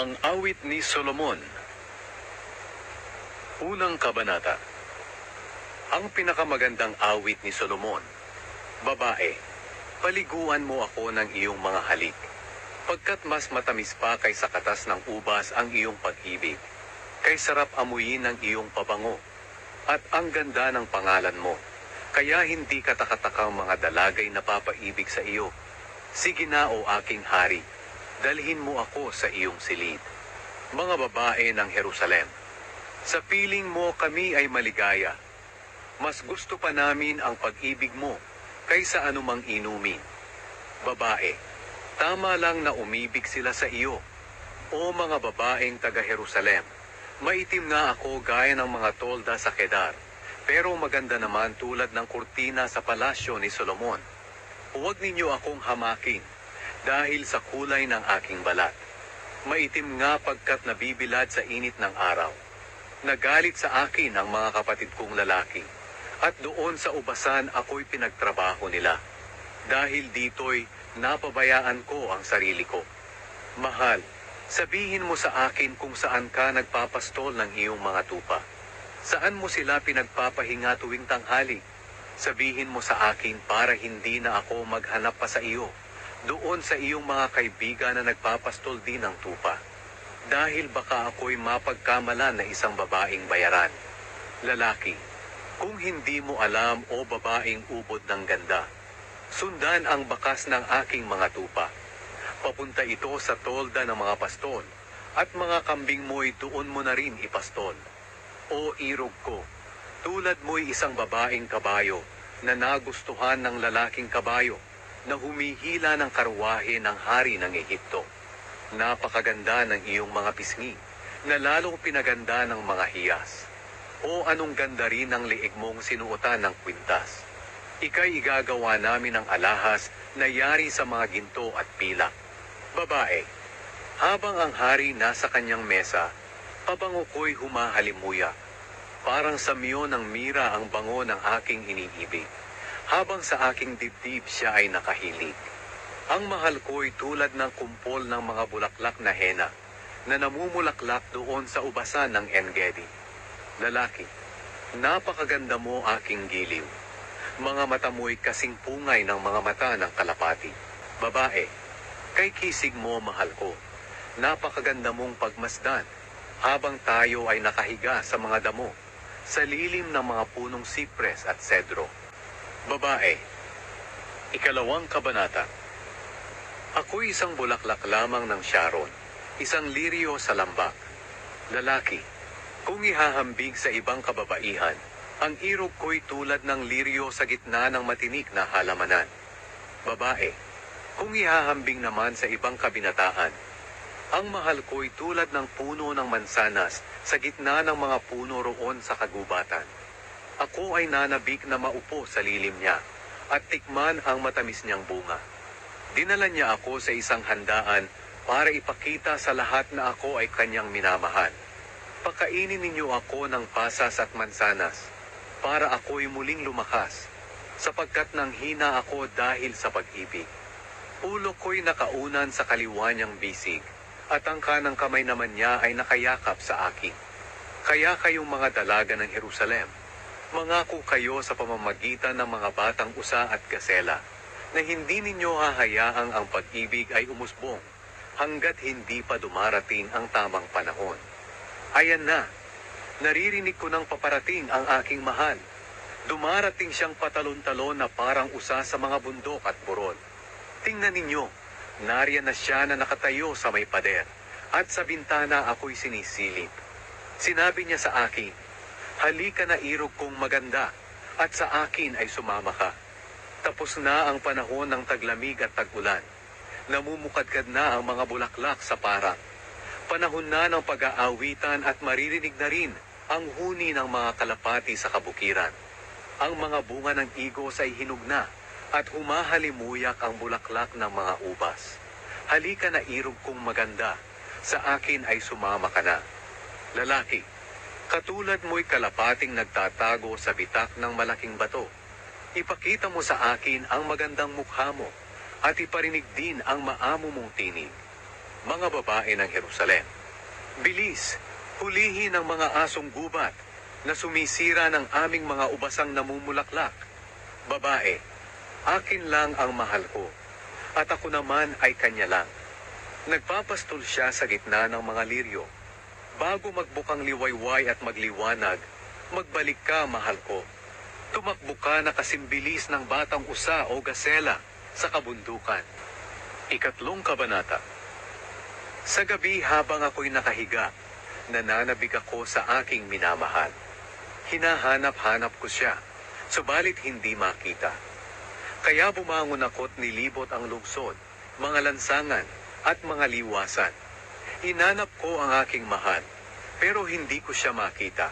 Ang awit ni Solomon. Unang Kabanata. Ang pinakamagandang awit ni Solomon. Babae, paliguan mo ako ng iyong mga halik, pagkat mas matamis pa kaysa katas ng ubas ang iyong pag-ibig, kay sarap amuyin ng iyong pabango, at ang ganda ng pangalan mo, kaya hindi katakatakang mga dalagay na papaibig sa iyo. Sige na o aking hari, dalhin mo ako sa iyong silid. Mga babae ng Jerusalem, sa piling mo kami ay maligaya. Mas gusto pa namin ang pag-ibig mo kaysa anumang inumin. Babae, tama lang na umibig sila sa iyo. O mga babaeng taga-Jerusalem, maitim nga ako gaya ng mga tolda sa Kedar, pero maganda naman tulad ng kurtina sa palasyo ni Solomon. Huwag ninyo akong hamakin dahil sa kulay ng aking balat. Maitim nga pagkat nabibilad sa init ng araw. Nagalit sa akin ang mga kapatid kong lalaki, at doon sa ubasan ako'y pinagtrabaho nila. Dahil dito'y napabayaan ko ang sarili ko. Mahal, sabihin mo sa akin kung saan ka nagpapastol ng iyong mga tupa. Saan mo sila pinagpapahinga tuwing tanghali? Sabihin mo sa akin para hindi na ako maghanap pa sa iyo. Doon sa iyong mga kaibigan na nagpapastol din ng tupa. Dahil baka ako'y mapagkamalan na isang babaeng bayaran. Lalaki, kung hindi mo alam o babaeng ubod ng ganda, sundan ang bakas ng aking mga tupa. Papunta ito sa tolda ng mga pastol, at mga kambing mo'y doon mo na rin ipastol. O irog ko, tulad mo'y isang babaeng kabayo na nagustuhan ng lalaking kabayo na humihila ng karwahe ng hari ng Ehipto. Napakaganda ng iyong mga pisngi, na lalong pinaganda ng mga hiyas. O anong ganda rin ng liig mong sinuotan ng kwintas. Ika'y igagawa namin ng alahas na yari sa mga ginto at pilak. Babae, habang ang hari nasa kanyang mesa, pabango ko'y humahalimuya. Parang sa miyo ng mira ang bango ng aking iniibig. Habang sa aking dibdib siya ay nakahilig. Ang mahal ko'y tulad ng kumpol ng mga bulaklak na hena na namumulaklak doon sa ubasan ng Engedi. Lalaki, napakaganda mo aking giliw. Mga mata mo'y kasing pungay ng mga mata ng kalapati. Babae, kay kisig mo mahal ko. Napakaganda mong pagmasdan habang tayo ay nakahiga sa mga damo sa lilim ng mga punong sipres at sedro. Babae, ikalawang kabanata. Ako'y isang bulaklak lamang ng Sharon, isang lirio sa lambak. Lalaki, kung ihahambing sa ibang kababaihan, ang irog ko'y tulad ng lirio sa gitna ng matinik na halamanan. Babae, kung ihahambing naman sa ibang kabinataan, ang mahal ko'y tulad ng puno ng mansanas sa gitna ng mga puno roon sa kagubatan. Ako ay nanabik na maupo sa lilim niya at tikman ang matamis niyang bunga. Dinala niya ako sa isang handaan para ipakita sa lahat na ako ay kanyang minamahal. Pakainin ninyo ako ng pasas at mansanas para ako'y muling lumakas sapagkat nang hina ako dahil sa pag-ibig. Ulo ko'y nakaunan sa kaliwa niyang bisig at ang kanang kamay naman niya ay nakayakap sa akin. Kaya kayong mga dalaga ng Jerusalem, mangako kayo sa pamamagitan ng mga batang usa at gasela na hindi ninyo hahayaang ang pag-ibig ay umusbong hanggat hindi pa dumarating ang tamang panahon. Ayan na, naririnig ko ng paparating ang aking mahal. Dumarating siyang patalon-talon na parang usa sa mga bundok at burol. Tingnan ninyo, nariyan na siya na nakatayo sa may pader, at sa bintana ako'y sinisilip. Sinabi niya sa akin, Halika na irog kong maganda, at sa akin ay sumama ka. Tapos na ang panahon ng taglamig at tagulan. Namumukadkad na ang mga bulaklak sa parang. Panahon na ng pag-aawitan at maririnig na rin ang huni ng mga kalapati sa kabukiran. Ang mga bunga ng igos ay hinog na at humahalimuyak ang bulaklak ng mga ubas. Halika na irog kong maganda, sa akin ay sumama ka na. Lalaki, katulad mo'y kalapating nagtatago sa bitak ng malaking bato. Ipakita mo sa akin ang magandang mukha mo at iparinig din ang maamo mong tinig. mga babae ng Jerusalem. Bilis, hulihin ang mga asong gubat na sumisira ng aming mga ubasang namumulaklak. Babae, akin lang ang mahal ko, at ako naman ay kanya lang. Nagpapastol siya sa gitna ng mga liryo. Bago magbukang liwayway at magliwanag, magbalik ka, mahal ko. Tumakbo ka na kasimbilis ng batang usa o gasela sa kabundukan. Ikatlong kabanata. Sa gabi habang ako'y nakahiga, nananabig ako sa aking minamahal. Hinahanap-hanap ko siya, subalit hindi makita. Kaya bumangon ako't nilibot ang lungsod, mga lansangan at mga liwasan. Hinanap ko ang aking mahal, pero hindi ko siya makita.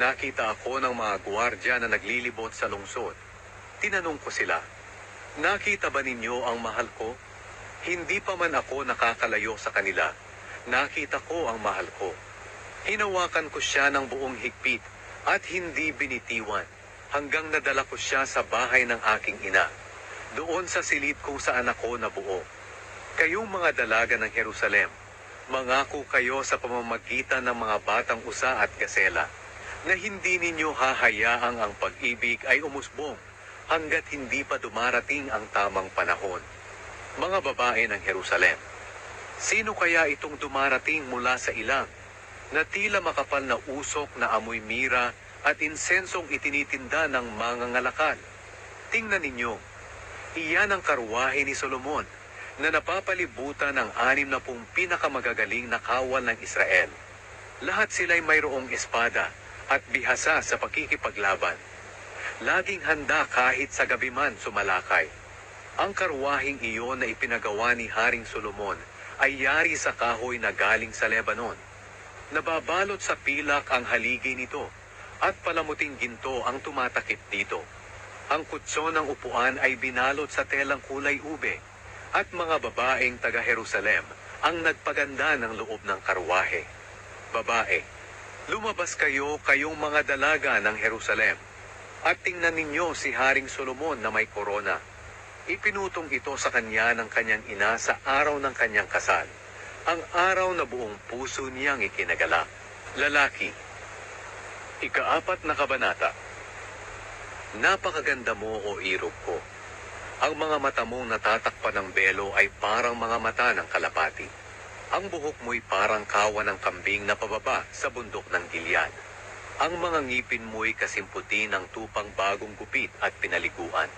Nakita ako ng mga gwardya na naglilibot sa lungsod. Tinanong ko sila, Nakita ba ninyo ang mahal ko? Hindi pa man ako nakakalayo sa kanila. Nakita ko ang mahal ko. Hinawakan ko siya ng buong higpit at hindi binitiwan hanggang nadala ko siya sa bahay ng aking ina. Doon sa silid kung saan ako nabuo. Kayong mga dalaga ng Jerusalem, mangako kayo sa pamamagitan ng mga batang usa at gasela na hindi ninyo hahayaang ang pag-ibig ay umusbong hanggat hindi pa dumarating ang tamang panahon. Mga babae ng Jerusalem, sino kaya itong dumarating mula sa ilang na tila makapal na usok na amoy mira at insensong itinitinda ng mga ngalakal? Tingnan ninyo, iyan ang karwahe ni Solomon na napapalibutan ng anim na pong pinakamagagaling na kawal ng Israel. Lahat sila'y mayroong espada at bihasa sa pakikipaglaban. Laging handa kahit sa gabi man sumalakay. Ang karwahing iyon na ipinagawa ni Haring Solomon ay yari sa kahoy na galing sa Lebanon. Nababalot sa pilak ang haligi nito at palamuting ginto ang tumatakip dito. Ang kutso ng upuan ay binalot sa telang kulay ube at mga babaeng taga Jerusalem ang nagpaganda ng loob ng karwahe. Babae, lumabas kayo kayong mga dalaga ng Jerusalem at tingnan ninyo si Haring Solomon na may korona. Ipinutong ito sa kanya ng kanyang ina sa araw ng kanyang kasal. Ang araw na buong puso niyang ikinagala. Lalaki. Ikaapat na kabanata. Napakaganda mo o irog ko. Ang mga mata mong natatakpan ng belo ay parang mga mata ng kalapati. Ang buhok mo'y parang kawa ng kambing na pababa sa bundok ng Gilead. Ang mga ngipin mo'y kasimputi ng tupang bagong gupit at pinaliguan.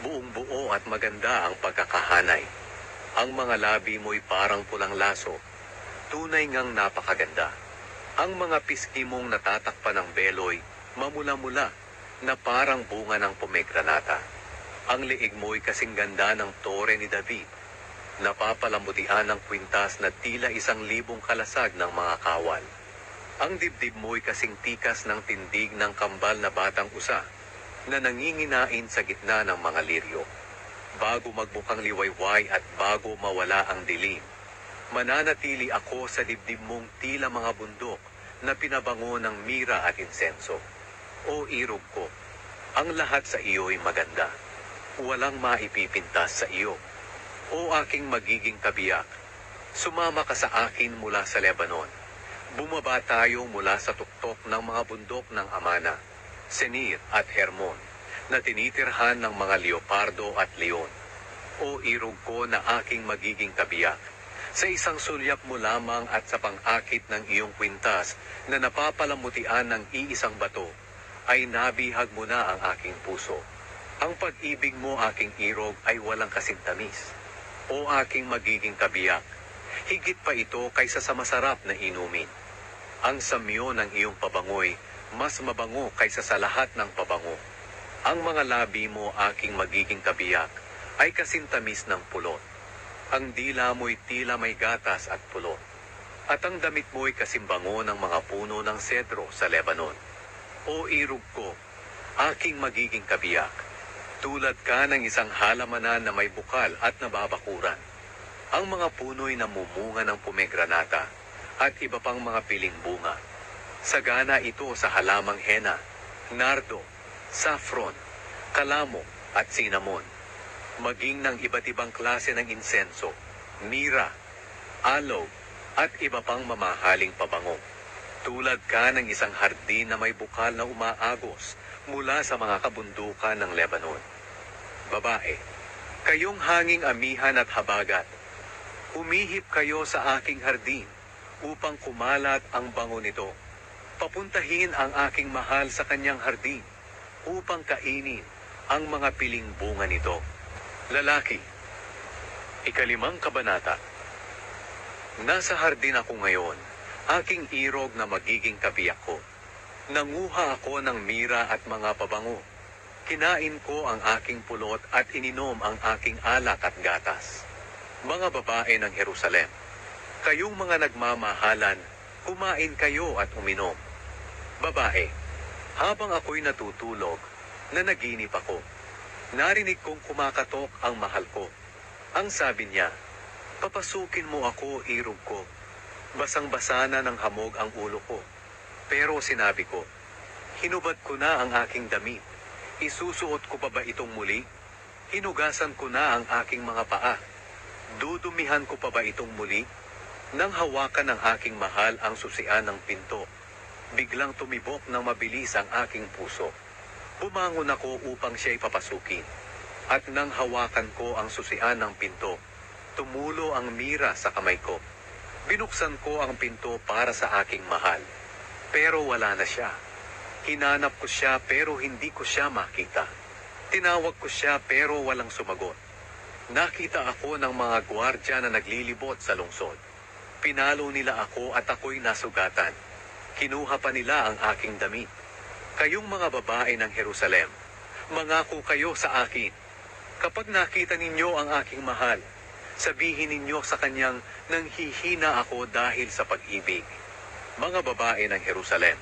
Buong buo at maganda ang pagkakahanay. Ang mga labi mo'y parang pulang laso. Tunay ngang napakaganda. Ang mga piski mong natatakpan ng beloy, mamula-mula, na parang bunga ng pomegranata. Ang liig mo'y kasing ganda ng tore ni David. Napapalamutian ng kwintas na tila isang libong kalasag ng mga kawal. Ang dibdib mo'y kasing tikas ng tindig ng kambal na batang usa na nanginginain sa gitna ng mga liryo. Bago magbukang liwayway at bago mawala ang dilim, mananatili ako sa dibdib mong tila mga bundok na pinabango ng mira at insenso. O irog ko, ang lahat sa iyo'y maganda. Walang maipipintas sa iyo. O aking magiging kabiyak, sumama ka sa akin mula sa Lebanon. Bumaba tayo mula sa tuktok ng mga bundok ng Amana, Senir at Hermon, na tinitirhan ng mga leopardo at leon. O irog ko na aking magiging kabiyak, sa isang sulyap mo lamang at sa pang-akit ng iyong kwintas na napapalamutian ng iisang bato, ay nabihag mo na ang aking puso. Ang pag-ibig mo aking irog ay walang kasintamis. O aking magiging kabiyak, higit pa ito kaysa sa masarap na inumin. Ang samyo ng iyong pabangoy, mas mabango kaysa sa lahat ng pabango. Ang mga labi mo aking magiging kabiyak, ay kasintamis ng pulot. Ang dila mo'y tila may gatas at pulot. At ang damit mo'y kasimbango ng mga puno ng sedro sa Lebanon. O irog ko, aking magiging kabiyak, tulad ka ng isang halamanan na may bukal at nababakuran. Ang mga puno'y namumunga ng pomegranata at iba pang mga piling bunga. Sagana ito sa halamang hena, nardo, saffron, kalamo at cinnamon. Maging ng iba't ibang klase ng insenso, mira, aloe, at iba pang mamahaling pabango. Tulad ka ng isang hardin na may bukal na umaagos mula sa mga kabundukan ng Lebanon. Babae, kayong hanging amihan at habagat, humihip kayo sa aking hardin upang kumalat ang bango nito. Papuntahin ang aking mahal sa kanyang hardin upang kainin ang mga piling bunga nito. Lalaki, ikalimang kabanata. Nasa hardin ako ngayon, aking irog na magiging kabiyak ko. Nanguha ako ng mira at mga pabango. Kinain ko ang aking pulot at ininom ang aking alak at gatas. Mga babae ng Jerusalem, kayong mga nagmamahalan, kumain kayo at uminom. Babae, habang ako'y natutulog, na naginip ako, narinig kong kumakatok ang mahal ko. Ang sabi niya, papasukin mo ako, irog ko. Basang-basa na ng hamog ang ulo ko. Pero sinabi ko, hinubad ko na ang aking damit. Isusuot ko pa ba itong muli? Hinugasan ko na ang aking mga paa. Dudumihan ko pa ba itong muli? Nang hawakan ng aking mahal ang susian ng pinto, biglang tumibok ng mabilis ang aking puso. Bumangon ako upang siya'y papasukin. At nang hawakan ko ang susian ng pinto, tumulo ang mira sa kamay ko. Binuksan ko ang pinto para sa aking mahal. Pero wala na siya. Hinanap ko siya pero hindi ko siya makita. Tinawag ko siya pero walang sumagot. Nakita ako ng mga gwardya na naglilibot sa lungsod. Pinalo nila ako at ako'y nasugatan. Kinuha pa nila ang aking damit. Kayong mga babae ng Jerusalem, mangako kayo sa akin. Kapag nakita ninyo ang aking mahal, sabihin ninyo sa kanyang nanghihina ako dahil sa pag-ibig. Mga babae ng Jerusalem,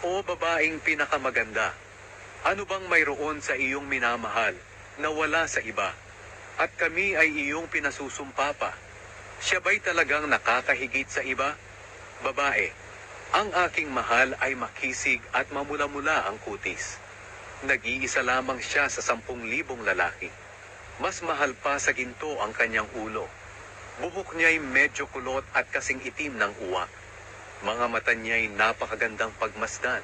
o babaeng pinakamaganda, ano bang mayroon sa iyong minamahal na wala sa iba? At kami ay iyong pinasusumpa pa. Siya ba'y talagang nakakahigit sa iba? Babae, ang aking mahal ay makisig at mamula-mula ang kutis. Nag-iisa lamang siya sa sampung libong lalaki. Mas mahal pa sa ginto ang kanyang ulo. Buhok niya'y medyo kulot at kasing itim ng uwak. Mga mata niya'y napakagandang pagmasdan,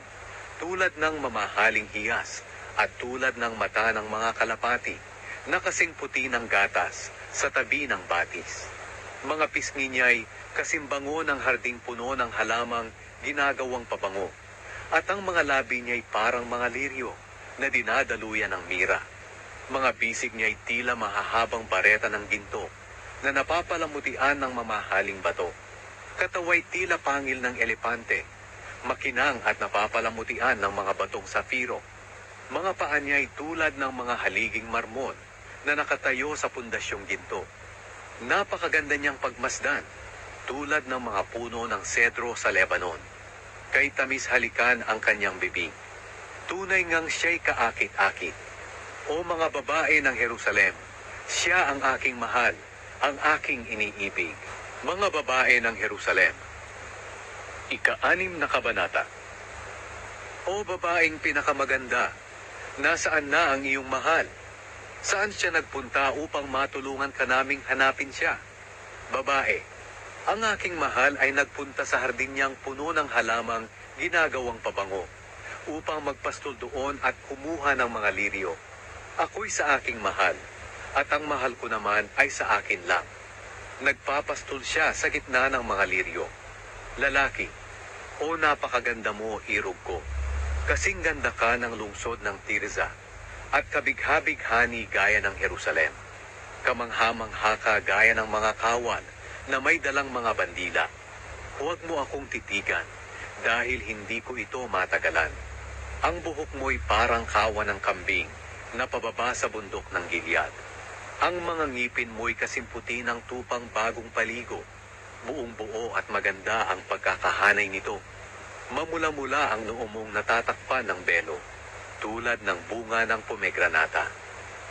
tulad ng mamahaling hiyas at tulad ng mata ng mga kalapati na kasing puti ng gatas sa tabi ng batis. Mga pisngi niya'y kasimbango ng harding puno ng halamang ginagawang pabango, at ang mga labi niya'y parang mga liryo na dinadaluyan ng mira. Mga bisig niya'y tila mahahabang bareta ng ginto na napapalamutian ng mamahaling bato. Kataway tila pangil ng elepante, makinang at napapalamutian ng mga batong safiro. Mga paa niya'y tulad ng mga haliging marmon na nakatayo sa pundasyong ginto. Napakaganda niyang pagmasdan, tulad ng mga puno ng sedro sa Lebanon. Kay tamis halikan ang kanyang bibig. Tunay ngang siya'y kaakit-akit. O mga babae ng Jerusalem, siya ang aking mahal, ang aking iniibig. Mga babae ng Jerusalem. Ika-anim na kabanata. O babaeng pinakamaganda, nasaan na ang iyong mahal? Saan siya nagpunta upang matulungan ka naming hanapin siya? Babae, ang aking mahal ay nagpunta sa hardin niyang puno ng halamang ginagawang pabango upang magpastol doon at kumuha ng mga liryo. Ako'y sa aking mahal, at ang mahal ko naman ay sa akin lang. Nagpapastol siya sa gitna ng mga liryo. Lalaki, o napakaganda mo, irog ko. Kasing ganda ka ng lungsod ng Tirza, at kabigha-bighani gaya ng Jerusalem. Kamangha-mangha ka gaya ng mga kawan na may dalang mga bandila. Huwag mo akong titigan, dahil hindi ko ito matagalan. Ang buhok mo'y parang kawan ng kambing na pababa sa bundok ng Gilead. Ang mga ngipin mo'y kasimputi ng tupang bagong paligo. Buong buo at maganda ang pagkakahanay nito. Mamula-mula ang noo natatakpan ng belo, tulad ng bunga ng pomegranata.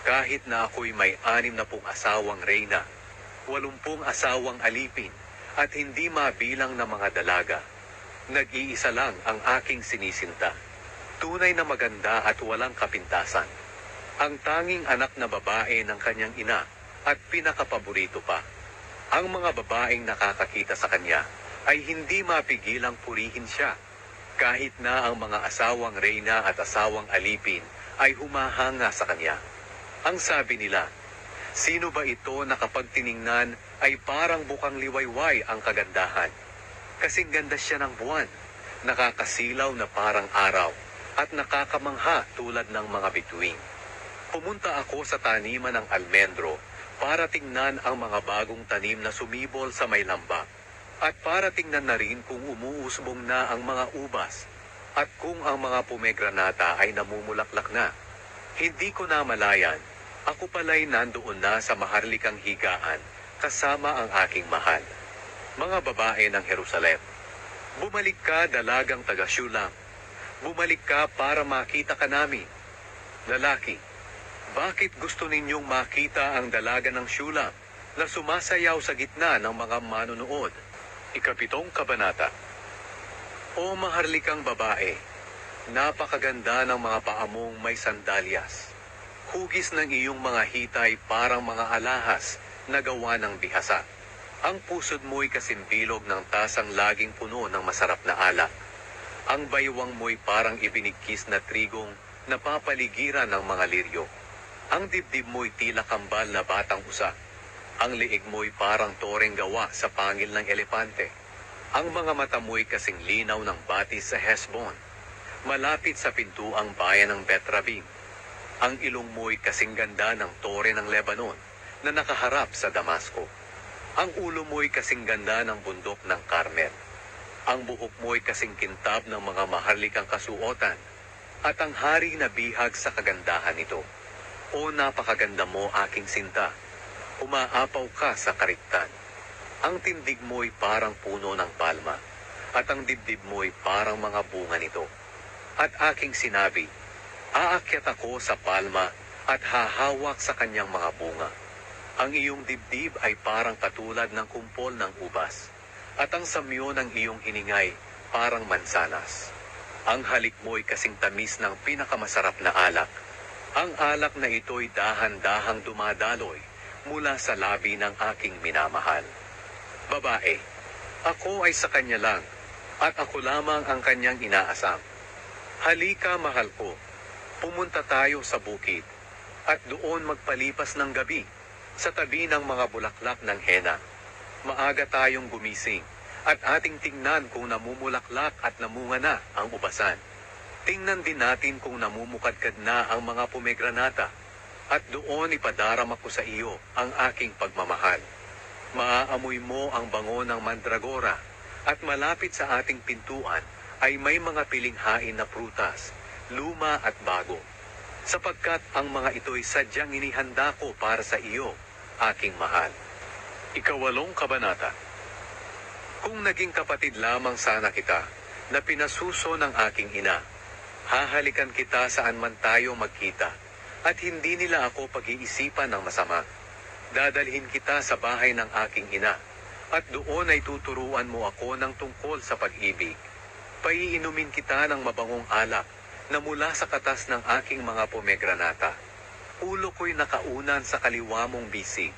Kahit na ako'y may anim na pong asawang reyna, walumpung asawang alipin, at hindi mabilang na mga dalaga, nag-iisa lang ang aking sinisinta. Tunay na maganda at walang kapintasan. Ang tanging anak na babae ng kanyang ina at pinakapaborito pa. Ang mga babaeng nakakakita sa kanya ay hindi mapigilang purihin siya. Kahit na ang mga asawang reyna at asawang alipin ay humahanga sa kanya. Ang sabi nila, sino ba ito na kapag tiningnan ay parang bukang liwayway ang kagandahan? Kasing ganda siya ng buwan, nakakasilaw na parang araw, at nakakamangha tulad ng mga bituin. Pumunta ako sa taniman ng almendro para tingnan ang mga bagong tanim na sumibol sa may lambak. At para tingnan na rin kung umuusbong na ang mga ubas at kung ang mga pomegranata ay namumulaklak na. Hindi ko na malayan, ako pala'y nandoon na sa maharlikang higaan kasama ang aking mahal. Mga babae ng Jerusalem, bumalik ka dalagang taga-syulam. Bumalik ka para makita ka namin. Lalaki, bakit gusto ninyong makita ang dalaga ng syulam na sumasayaw sa gitna ng mga manunood? Ikapitong kabanata. O maharlikang babae, napakaganda ng mga paamong may sandalyas. Hugis ng iyong mga hitay parang mga alahas na gawa ng bihasa. Ang pusod mo'y kasimbilog ng tasang laging puno ng masarap na alak. Ang baywang mo'y parang ibinigkis na trigong napapaligiran ng mga liryo. Ang dibdib mo'y tila kambal na batang usa. Ang liig mo'y parang toreng gawa sa pangil ng elepante. Ang mga mata mo'y kasing linaw ng batis sa Hesbon. Malapit sa pintuang bayan ng Betrabim. Ang ilong mo'y kasing ganda ng tore ng Lebanon na nakaharap sa Damasco. Ang ulo mo'y kasing ganda ng bundok ng Carmel. Ang buhok mo'y kasing kintab ng mga maharlikang kasuotan. At ang hari na bihag sa kagandahan nito. O napakaganda mo aking sinta. Umaapaw ka sa kariktan. Ang tindig mo'y parang puno ng palma, at ang dibdib mo'y parang mga bunga nito. At aking sinabi, aakyat ako sa palma at hahawak sa kanyang mga bunga. Ang iyong dibdib ay parang katulad ng kumpol ng ubas, at ang samyo ng iyong hiningay parang mansanas. Ang halik mo'y kasing tamis ng pinakamasarap na alak. Ang alak na ito'y dahan-dahang dumadaloy mula sa labi ng aking minamahal. Babae, ako ay sa kanya lang, at ako lamang ang kanyang inaasam. Halika, mahal ko, pumunta tayo sa bukid, at doon magpalipas ng gabi, sa tabi ng mga bulaklak ng hena. Maaga tayong gumising, at ating tingnan kung namumulaklak at namunga na ang ubasan. Tingnan din natin kung namumukadkad na ang mga pomegranata, at doon ipadaram ako sa iyo ang aking pagmamahal. Maaamoy mo ang bango ng mandragora at malapit sa ating pintuan ay may mga pilinghain na prutas, luma at bago. Sapagkat ang mga ito'y sadyang inihanda ko para sa iyo, aking mahal. Ikawalong kabanata. Kung naging kapatid lamang sana kita, na pinasuso ng aking ina, hahalikan kita saan man tayo magkita, at hindi nila ako pag-iisipan ng masama. Dadalhin kita sa bahay ng aking ina, at doon ay tuturuan mo ako ng tungkol sa pag-ibig. Paiinumin kita ng mabangong alak na mula sa katas ng aking mga pomegranata. Ulo ko'y nakaunan sa kaliwa mong bisig,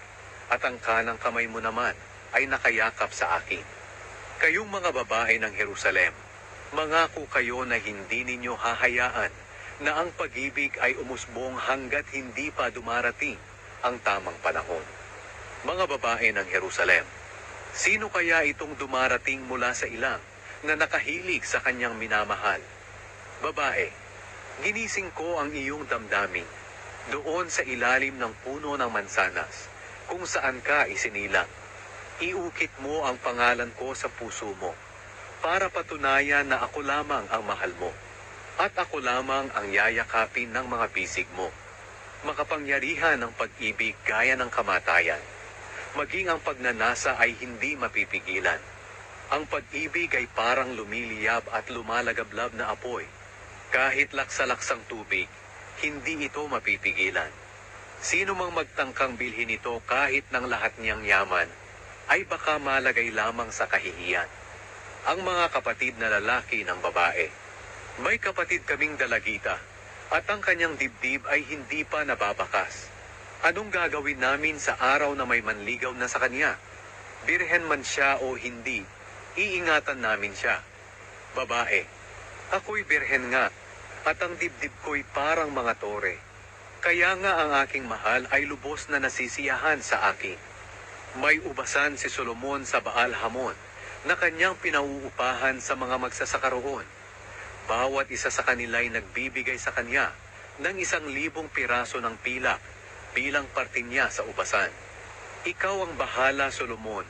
at ang kanang kamay mo naman ay nakayakap sa akin. Kayong mga babae ng Jerusalem, mangako kayo na hindi ninyo hahayaan na ang pag-ibig ay umusbong hanggat hindi pa dumarating ang tamang panahon. Mga babae ng Jerusalem, sino kaya itong dumarating mula sa ilang na nakahilig sa kanyang minamahal? Babae, ginising ko ang iyong damdamin doon sa ilalim ng puno ng mansanas kung saan ka isinilang. Iukit mo ang pangalan ko sa puso mo para patunayan na ako lamang ang mahal mo at ako lamang ang yayakapin ng mga bisig mo. Makapangyarihan ang pag-ibig gaya ng kamatayan. Maging ang pagnanasa ay hindi mapipigilan. Ang pag-ibig ay parang lumiliyab at lumalagablab na apoy. Kahit laksa-laksang tubig, hindi ito mapipigilan. Sino mang magtangkang bilhin ito kahit ng lahat niyang yaman, ay baka malagay lamang sa kahihiyan. Ang mga kapatid na lalaki ng babae, may kapatid kaming dalagita, at ang kanyang dibdib ay hindi pa nababakas. Anong gagawin namin sa araw na may manligaw na sa kanya? Birhen man siya o hindi, iingatan namin siya. Babae, ako'y birhen nga, at ang dibdib ko'y parang mga tore. Kaya nga ang aking mahal ay lubos na nasisiyahan sa akin. May ubasan si Solomon sa Baal Hamon na kanyang pinauupahan sa mga magsasaka roon. Bawat isa sa kanila'y nagbibigay sa kanya ng isang libong piraso ng pilak bilang parte niya sa ubasan. Ikaw ang bahala, Solomon,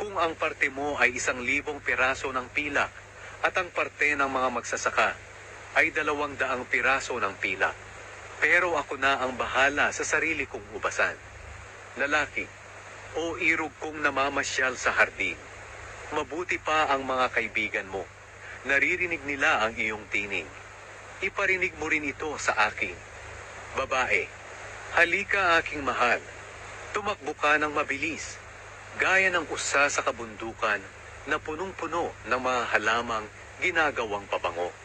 kung ang parte mo ay isang libong piraso ng pilak at ang parte ng mga magsasaka ay dalawang daang piraso ng pilak. Pero ako na ang bahala sa sarili kong ubasan. Lalaki, o irog kong namamasyal sa hardin, mabuti pa ang mga kaibigan mo. Naririnig nila ang iyong tining. Iparinig mo rin ito sa akin. Babae, halika aking mahal. Tumakbo ka ng mabilis, gaya ng usa sa kabundukan na punong-puno ng mga halamang ginagawang pabango.